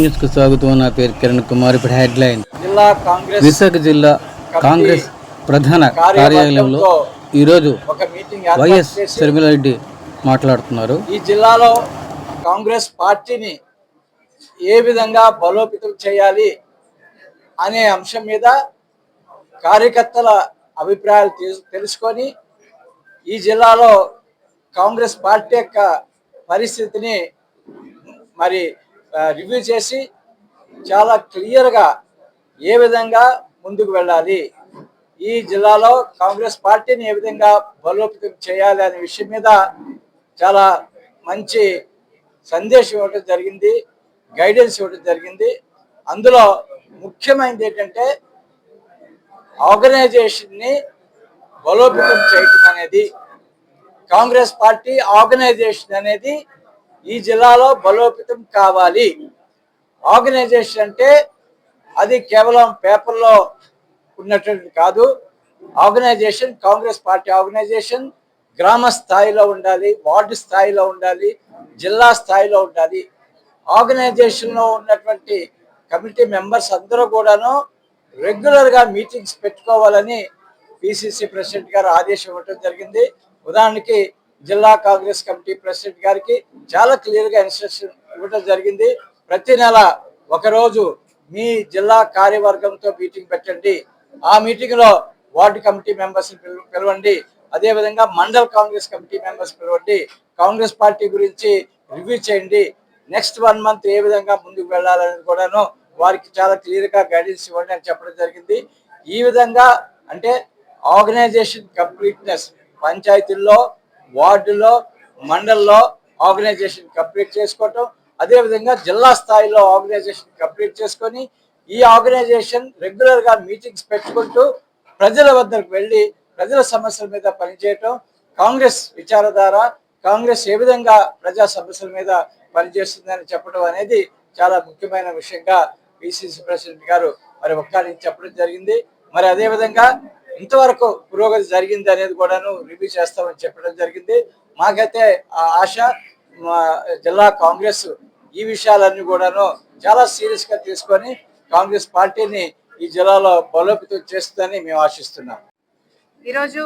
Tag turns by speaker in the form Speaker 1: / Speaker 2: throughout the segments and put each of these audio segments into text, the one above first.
Speaker 1: న్యూస్కు స్వాగతం. నా పేరు కిరణ్ కుమార్. ఇప్పుడు హెడ్ లైన్
Speaker 2: జిల్లా కాంగ్రెస్
Speaker 1: విశాఖ జిల్లా కాంగ్రెస్ ప్రధాన కార్యాలయంలో ఈరోజు వైఎస్ శర్మిలారెడ్డి మాట్లాడుతున్నారు.
Speaker 2: ఈ జిల్లాలో కాంగ్రెస్ పార్టీని ఏ విధంగా బలోపేతం చేయాలి అనే అంశం మీద కార్యకర్తల అభిప్రాయాలు తెలుసుకొని ఈ జిల్లాలో కాంగ్రెస్ పార్టీ యొక్క పరిస్థితిని మరి రివ్యూ చేసి చాలా క్లియర్గా ఏ విధంగా ముందుకు వెళ్ళాలి ఈ జిల్లాలో కాంగ్రెస్ పార్టీని ఏ విధంగా బలోపేతం చేయాలి అనే విషయం మీద చాలా మంచి సందేశం ఇవ్వడం జరిగింది గైడెన్స్ ఇవ్వడం జరిగింది. అందులో ముఖ్యమైనది ఏంటంటే ఆర్గనైజేషన్ని బలోపేతం చేయటం అనేది కాంగ్రెస్ పార్టీ ఆర్గనైజేషన్ అనేది ఈ జిల్లాలో బలోపేతం కావాలి. ఆర్గనైజేషన్ అంటే అది కేవలం పేపర్లో ఉన్నటువంటి కాదు. ఆర్గనైజేషన్ కాంగ్రెస్ పార్టీ ఆర్గనైజేషన్ గ్రామ స్థాయిలో ఉండాలి వార్డు స్థాయిలో ఉండాలి జిల్లా స్థాయిలో ఉండాలి. ఆర్గనైజేషన్లో ఉన్నటువంటి కమిటీ మెంబర్స్ అందరూ కూడాను రెగ్యులర్గా మీటింగ్స్ పెట్టుకోవాలని పిసిసి ప్రెసిడెంట్ గారు ఆదేశం ఇవ్వటం జరిగింది. ఉదాహరణకి జిల్లా కాంగ్రెస్ కమిటీ ప్రెసిడెంట్ గారికి చాలా క్లియర్గా ఇన్స్ట్రక్షన్ ఇవ్వటం జరిగింది. ప్రతి నెల ఒకరోజు మీ జిల్లా కార్యవర్గంతో మీటింగ్ పెట్టండి. ఆ మీటింగ్లో వార్డు కమిటీ మెంబర్స్ని పిలవండి. అదేవిధంగా మండల్ కాంగ్రెస్ కమిటీ మెంబర్స్ పిలవండి. కాంగ్రెస్ పార్టీ గురించి రివ్యూ చేయండి. నెక్స్ట్ వన్ మంత్ ఏ విధంగా ముందుకు వెళ్ళాలని కూడాను వారికి చాలా క్లియర్గా గైడెన్స్ ఇవ్వండి అని చెప్పడం జరిగింది. ఈ విధంగా అంటే ఆర్గనైజేషన్ కంప్లీట్నెస్ పంచాయతీల్లో వార్డులో మండల్లో ఆర్గనైజేషన్ కంప్లీట్ చేసుకోవటం అదేవిధంగా జిల్లా స్థాయిలో ఆర్గనైజేషన్ కంప్లీట్ చేసుకొని ఈ ఆర్గనైజేషన్ రెగ్యులర్గా మీటింగ్స్ పెట్టుకుంటూ ప్రజల వద్దకు వెళ్ళి ప్రజల సమస్యల మీద పనిచేయటం కాంగ్రెస్ విచారధార కాంగ్రెస్ ఏ విధంగా ప్రజా సమస్యల మీద పనిచేస్తుందని చెప్పడం అనేది చాలా ముఖ్యమైన విషయంగా పిసిసి ప్రెసిడెంట్ గారు మరి ఒక్కరించి చెప్పడం జరిగింది. మరి అదే విధంగా ఇంతవరకు పురోగతి జరిగింది అనేది కూడాను రివ్యూ చేస్తామని చెప్పడం జరిగింది. మాకైతే ఆ ఆశ మా జిల్లా కాంగ్రెస్ ఈ విషయాలన్నీ కూడాను చాలా సీరియస్గా తీసుకొని కాంగ్రెస్ పార్టీని ఈ జిల్లాలో బలోపేతం చేస్తుందని మేము ఆశిస్తున్నాం.
Speaker 3: ఈరోజు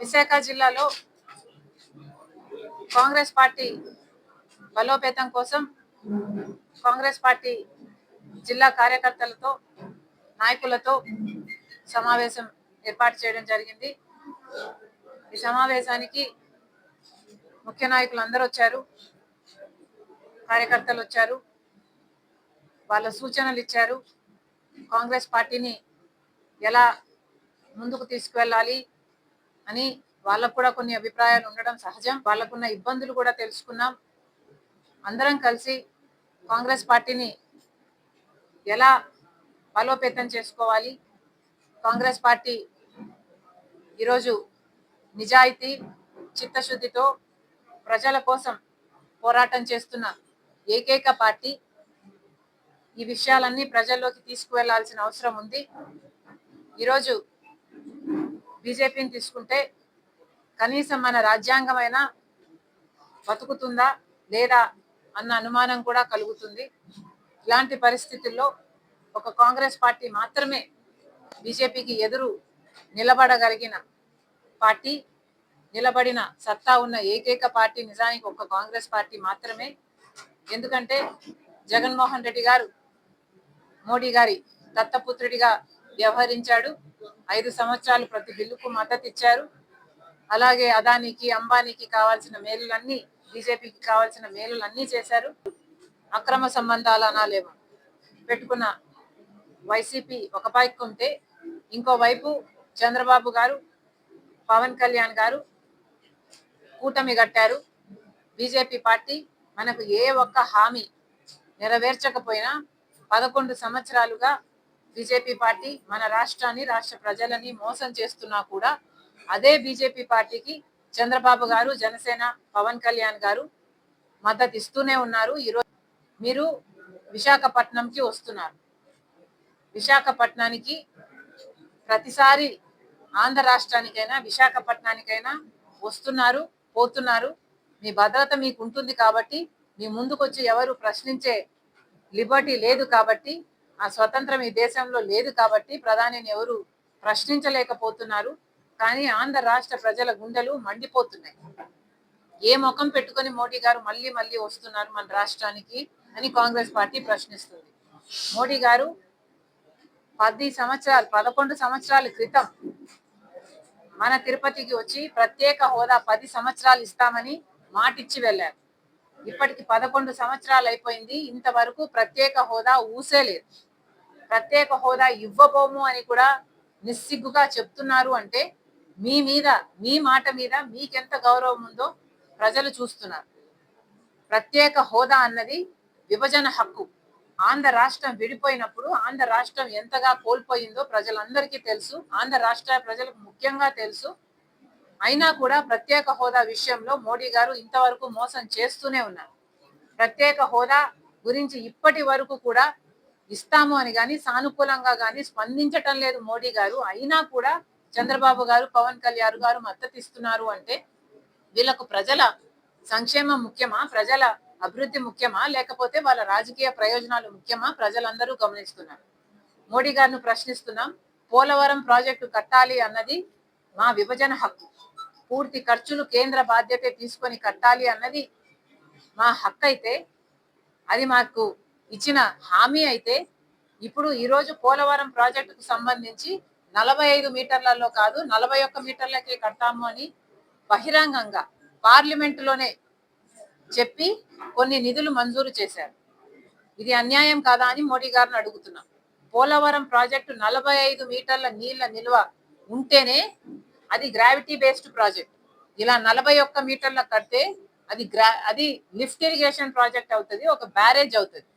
Speaker 3: విశాఖ జిల్లాలో కాంగ్రెస్ పార్టీ బలోపేతం కోసం కాంగ్రెస్ పార్టీ జిల్లా కార్యకర్తలతో నాయకులతో సమావేశం ఏర్పాటు చేయడం జరిగింది. ఈ సమావేశానికి ముఖ్య నాయకులు అందరూ వచ్చారు కార్యకర్తలు వచ్చారు వాళ్ళ సూచనలు ఇచ్చారు. కాంగ్రెస్ పార్టీని ఎలా ముందుకు తీసుకువెళ్ళాలి అని వాళ్ళకు కూడా కొన్ని అభిప్రాయాలు ఉండడం సహజం. వాళ్ళకున్న ఇబ్బందులు కూడా తెలుసుకున్నాం. అందరం కలిసి కాంగ్రెస్ పార్టీని ఎలా బలోపేతం చేసుకోవాలి? కాంగ్రెస్ పార్టీ ఈరోజు నిజాయితీ చిత్తశుద్ధితో ప్రజల కోసం పోరాటం చేస్తున్న ఏకైక పార్టీ. ఈ విషయాలన్నీ ప్రజల్లోకి తీసుకువెళ్ళాల్సిన అవసరం ఉంది. ఈరోజు బీజేపీని తీసుకుంటే కనీసం మన రాజ్యాంగమైనా బతుకుతుందా లేదా అన్న అనుమానం కూడా కలుగుతుంది. ఇలాంటి పరిస్థితుల్లో ఒక కాంగ్రెస్ పార్టీ మాత్రమే బీజేపీకి ఎదురు నిలబడగలిగిన పార్టీ నిలబడిన సత్తా ఉన్న ఏకైక పార్టీ నిజానికి ఒక కాంగ్రెస్ పార్టీ మాత్రమే. ఎందుకంటే జగన్మోహన్ రెడ్డి గారు మోడీ గారి దత్తపుత్రుడిగా వ్యవహరించాడు. ఐదు సంవత్సరాలు ప్రతి బిల్లుకు మద్దతు ఇచ్చారు. అలాగే అదానికి అంబానీకి కావాల్సిన మేలులన్నీ బీజేపీకి కావాల్సిన మేలులన్నీ చేశారు. అక్రమ సంబంధాలు అనాలేమో. పెట్టుకున్న వైసీపీ ఒక పైకి ఉంటే ఇంకోవైపు చంద్రబాబు గారు పవన్ కళ్యాణ్ గారు కూటమి కట్టారు. బీజేపీ పార్టీ మనకు ఏ ఒక్క హామీ నెరవేర్చకపోయినా పదకొండు సంవత్సరాలుగా బీజేపీ పార్టీ మన రాష్ట్రాన్ని రాష్ట్ర ప్రజలని మోసం చేస్తున్నా కూడా అదే బీజేపీ పార్టీకి చంద్రబాబు గారు జనసేన పవన్ కళ్యాణ్ గారు మద్దతు ఇస్తూనే ఉన్నారు ఈరోజు మీరు విశాఖపట్నంకి వస్తున్నారు. విశాఖపట్నానికి ప్రతిసారి ఆంధ్ర రాష్ట్రానికైనా విశాఖపట్నానికైనా వస్తున్నారు పోతున్నారు. మీ భద్రత మీకు ఉంటుంది కాబట్టి మీ ముందుకొచ్చి ఎవరు ప్రశ్నించే లిబర్టీ లేదు కాబట్టి ఆ స్వతంత్రం ఈ దేశంలో లేదు కాబట్టి ప్రధానిని ఎవరు ప్రశ్నించలేకపోతున్నారు. కానీ ఆంధ్ర రాష్ట్ర ప్రజల గుండెలు మండిపోతున్నాయి. ఏ ముఖం పెట్టుకుని మోడీ గారు మళ్ళీ మళ్ళీ వస్తున్నారు మన రాష్ట్రానికి అని కాంగ్రెస్ పార్టీ ప్రశ్నిస్తుంది. మోడీ గారు పది సంవత్సరాలు పదకొండు సంవత్సరాల క్రితం మన తిరుపతికి వచ్చి ప్రత్యేక హోదా పది సంవత్సరాలు ఇస్తామని మాటిచ్చి వెళ్ళారు. ఇప్పటికి పదకొండు సంవత్సరాలు అయిపోయింది. ఇంతవరకు ప్రత్యేక హోదా ఊసే లేదు. ప్రత్యేక హోదా ఇవ్వబోము అని కూడా నిస్సిగ్గుగా చెప్తున్నారు అంటే మీ మీద మీ మాట మీద మీకెంత గౌరవం ఉందో ప్రజలు చూస్తున్నారు. ప్రత్యేక హోదా అన్నది విభజన హక్కు. ఆంధ్ర రాష్ట్రం విడిపోయినప్పుడు ఆంధ్ర రాష్ట్రం ఎంతగా కోల్పోయిందో ప్రజలందరికీ తెలుసు. ఆంధ్ర రాష్ట్ర ప్రజలకు ముఖ్యంగా తెలుసు. అయినా కూడా ప్రత్యేక హోదా విషయంలో మోడీ గారు ఇంతవరకు మోసం చేస్తూనే ఉన్నారు. ప్రత్యేక హోదా గురించి ఇప్పటి వరకు కూడా ఇస్తాము అని కానీ సానుకూలంగా కానీ స్పందించటం లేదు మోడీ గారు. అయినా కూడా చంద్రబాబు గారు పవన్ కళ్యాణ్ గారు మద్దతు ఇస్తున్నారు అంటే వీళ్ళకు ప్రజల సంక్షేమం ముఖ్యమా? ప్రజల అభివృద్ధి ముఖ్యమా? లేకపోతే వాళ్ళ రాజకీయ ప్రయోజనాలు ముఖ్యమా? ప్రజలందరూ గమనిస్తున్నారు. మోడీ గారిని ప్రశ్నిస్తున్నాం పోలవరం ప్రాజెక్టు కట్టాలి అన్నది మా విభజన హక్కు. పూర్తి ఖర్చులు కేంద్ర బాధ్యత తీసుకొని కట్టాలి అన్నది మా హక్కు అయితే అది మాకు ఇచ్చిన హామీ అయితే ఇప్పుడు ఈరోజు పోలవరం ప్రాజెక్టుకు సంబంధించి నలభై ఐదు మీటర్లలో కాదు నలభై ఒక్క మీటర్లకే కట్టాము అని బహిరంగంగా పార్లమెంటులోనే చెప్పి కొన్ని నిధులు మంజూరు చేశారు. ఇది అన్యాయం కాదా అని మోడీ గారిని అడుగుతున్నాం. పోలవరం ప్రాజెక్టు నలభై ఐదు మీటర్ల నీళ్ళ నిల్వ ఉంటేనే అది గ్రావిటీ బేస్డ్ ప్రాజెక్ట్. ఇలా నలభై ఒక్క మీటర్ల కడితే అది గ్రా అది లిఫ్ట్ ఇరిగేషన్ ప్రాజెక్ట్ అవుతుంది ఒక బ్యారేజ్ అవుతుంది.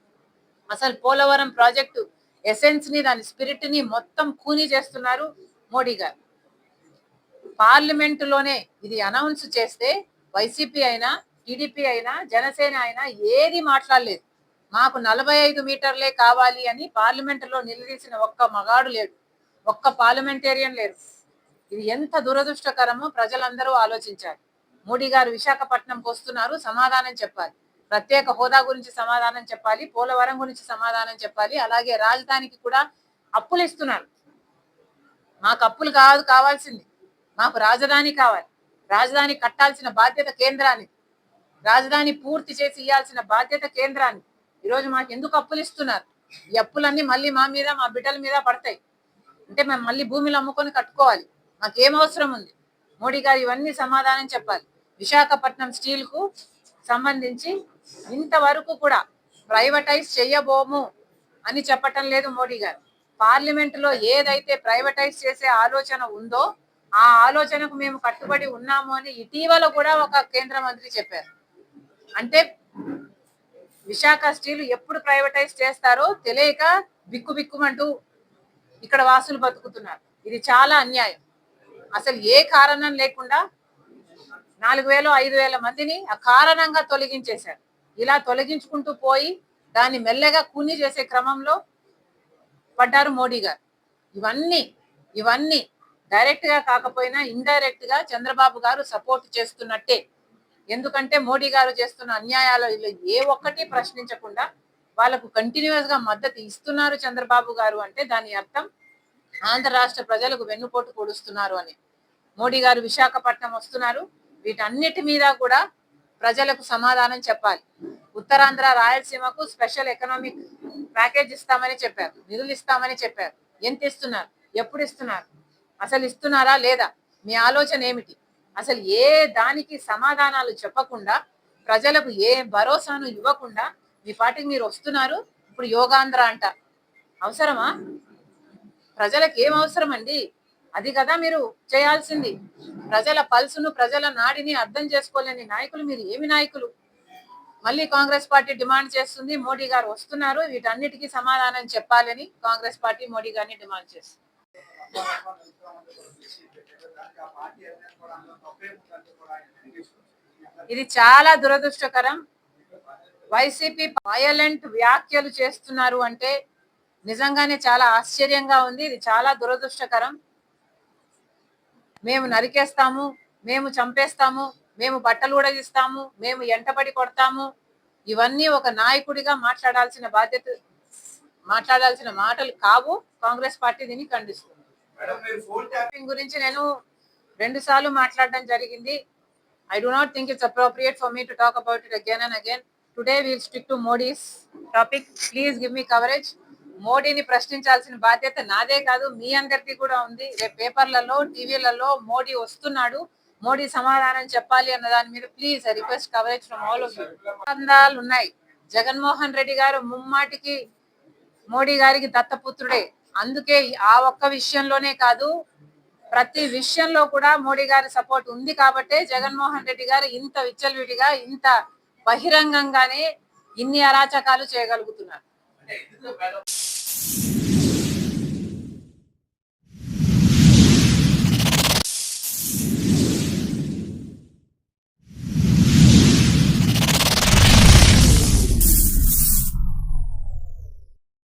Speaker 3: అసలు పోలవరం ప్రాజెక్టు ఎసెన్స్ని దాని స్పిరిట్ని మొత్తం కూని చేస్తున్నారు మోడీ గారు. పార్లమెంటులోనే ఇది అనౌన్స్ చేస్తే వైసీపీ అయినా టీడీపీ అయినా జనసేన అయినా ఏది మాట్లాడలేదు. మాకు నలభై ఐదు మీటర్లే కావాలి అని పార్లమెంటులో నిలదీసిన ఒక్క మగాడు లేడు. ఒక్క పార్లమెంటేరియన్ లేరు. ఇది ఎంత దురదృష్టకరమో ప్రజలందరూ ఆలోచించారు మోడీ గారు విశాఖపట్నంకి వస్తున్నారు సమాధానం చెప్పాలి. ప్రత్యేక హోదా గురించి సమాధానం చెప్పాలి పోలవరం గురించి సమాధానం చెప్పాలి అలాగే రాజధానికి కూడా అప్పులు ఇస్తున్నారు. మాకు అప్పులు కాదు కావాల్సింది. మాకు రాజధాని కావాలి. రాజధాని కట్టాల్సిన బాధ్యత కేంద్రానికి రాజధాని పూర్తి చేసి ఇవ్వాల్సిన బాధ్యత కేంద్రానికి ఈరోజు మాకు ఎందుకు అప్పులు ఇస్తున్నారు? ఈ అప్పులన్నీ మళ్ళీ మా మీద మా బిడ్డల మీద పడతాయి. అంటే మేము మళ్ళీ భూమిలో అమ్ముకొని కట్టుకోవాలి. మాకేం అవసరం ఉంది? మోడీ గారు ఇవన్నీ సమాధానం చెప్పాలి. విశాఖపట్నం స్టీల్కు సంబంధించి ఇంతవరకు కూడా ప్రైవటైజ్ చేయబోము అని చెప్పటం లేదు మోడీ గారు. పార్లమెంటులో ఏదైతే ప్రైవేటైజ్ చేసే ఆలోచన ఉందో ఆ ఆలోచనకు మేము కట్టుబడి ఉన్నాము అని ఇటీవల కూడా ఒక కేంద్ర మంత్రి చెప్పారు. అంటే విశాఖ స్టీల్ ఎప్పుడు ప్రైవేటైజ్ చేస్తారో తెలియక బిక్కు బిక్కుమంటూ ఇక్కడ వాసులు బతుకుతున్నారు. ఇది చాలా అన్యాయం. అసలు ఏ కారణం లేకుండా నాలుగు వేలు ఐదు వేల మందిని అకారణంగా తొలగించేశారు. ఇలా తొలగించుకుంటూ పోయి దాన్ని మెల్లగా కూని చేసే క్రమంలో పడ్డారు మోడీ గారు. ఇవన్నీ ఇవన్నీ డైరెక్ట్గా కాకపోయినా ఇండైరెక్ట్గా చంద్రబాబు గారు సపోర్ట్ చేస్తున్నట్టే. ఎందుకంటే మోడీ గారు చేస్తున్న అన్యాయాలు ఏ ఒక్కటి ప్రశ్నించకుండా వాళ్ళకు కంటిన్యూస్గా మద్దతు ఇస్తున్నారు చంద్రబాబు గారు అంటే దాని అర్థం ఆంధ్ర రాష్ట్ర ప్రజలకు వెన్నుపోటు పొడుస్తున్నారు అని. మోడీ గారు విశాఖపట్నం వస్తున్నారు. వీటన్నిటి మీద కూడా ప్రజలకు సమాధానం చెప్పాలి. ఉత్తరాంధ్ర రాయలసీమకు స్పెషల్ ఎకనామిక్ ప్యాకేజ్ ఇస్తామని చెప్పారు. నిధులు ఇస్తామని చెప్పారు. ఎంత ఇస్తున్నారు? ఎప్పుడు ఇస్తున్నారు? అసలు ఇస్తున్నారా లేదా? మీ ఆలోచన ఏమిటి? అసలు ఏ దానికి సమాధానాలు చెప్పకుండా ప్రజలకు ఏ భరోసాను ఇవ్వకుండా మీ పాటికి మీరు వస్తున్నారు? ఇప్పుడు యోగాంధ్ర అంట. అవసరమా? ప్రజలకు ఏం అవసరం అండి అది కదా మీరు చేయాల్సింది. ప్రజల పల్సును ప్రజల నాడిని అర్థం చేసుకోలేని నాయకులు మీరు ఏమి నాయకులు? మళ్ళీ కాంగ్రెస్ పార్టీ డిమాండ్ చేస్తుంది మోడీ గారు వస్తున్నారు వీటన్నిటికీ సమాధానం చెప్పాలని కాంగ్రెస్ పార్టీ మోడీ గారిని డిమాండ్ చేస్తుంది. ఇది చాలా దురదృష్టకరం. వైసీపీ వయలెంట్ వ్యాఖ్యలు చేస్తున్నారు అంటే నిజంగానే చాలా ఆశ్చర్యంగా ఉంది. ఇది చాలా దురదృష్టకరం. మేము నరికేస్తాము మేము చంపేస్తాము మేము బట్టలు ఉడగిస్తాము మేము ఎంటబడి కొడతాము. ఇవన్నీ ఒక నాయకుడిగా మాట్లాడాల్సిన బాధ్యత మాట్లాడాల్సిన మాటలు కావు. కాంగ్రెస్ పార్టీ దీన్ని ఖండిస్తుంది. ట్యాపింగ్ గురించి నేను రెండు సార్లు మాట్లాడడం జరిగింది. I do not think it's appropriate for me to talk about it again and again today will stick to Modi's topic please give me coverage మోడీని ప్రశ్నించాల్సిన బాధ్యత నాదే కాదు మీ అందరిది కూడా ఉంది. రేపు పేపర్లలో టీవీలలో మోడీ వస్తున్నాడు మోడీ సమాధానం చెప్పాలి అన్న దాని మీద please request coverage from all ఒప్పందాలు ఉన్నాయి. జగన్మోహన్ రెడ్డి గారు ముమ్మాటికి మోడీ గారికి దత్తపుత్రుడే. అందుకే ఆ ఒక్క విషయంలోనే కాదు ప్రతి విషయంలో కూడా మోడీ గారి సపోర్ట్ ఉంది కాబట్టే జగన్మోహన్ రెడ్డి గారు ఇంత విచ్చలవిడిగా ఇంత బహిరంగంగానే ఇన్ని అరాచకాలు చేయగలుగుతున్నారు. Yes.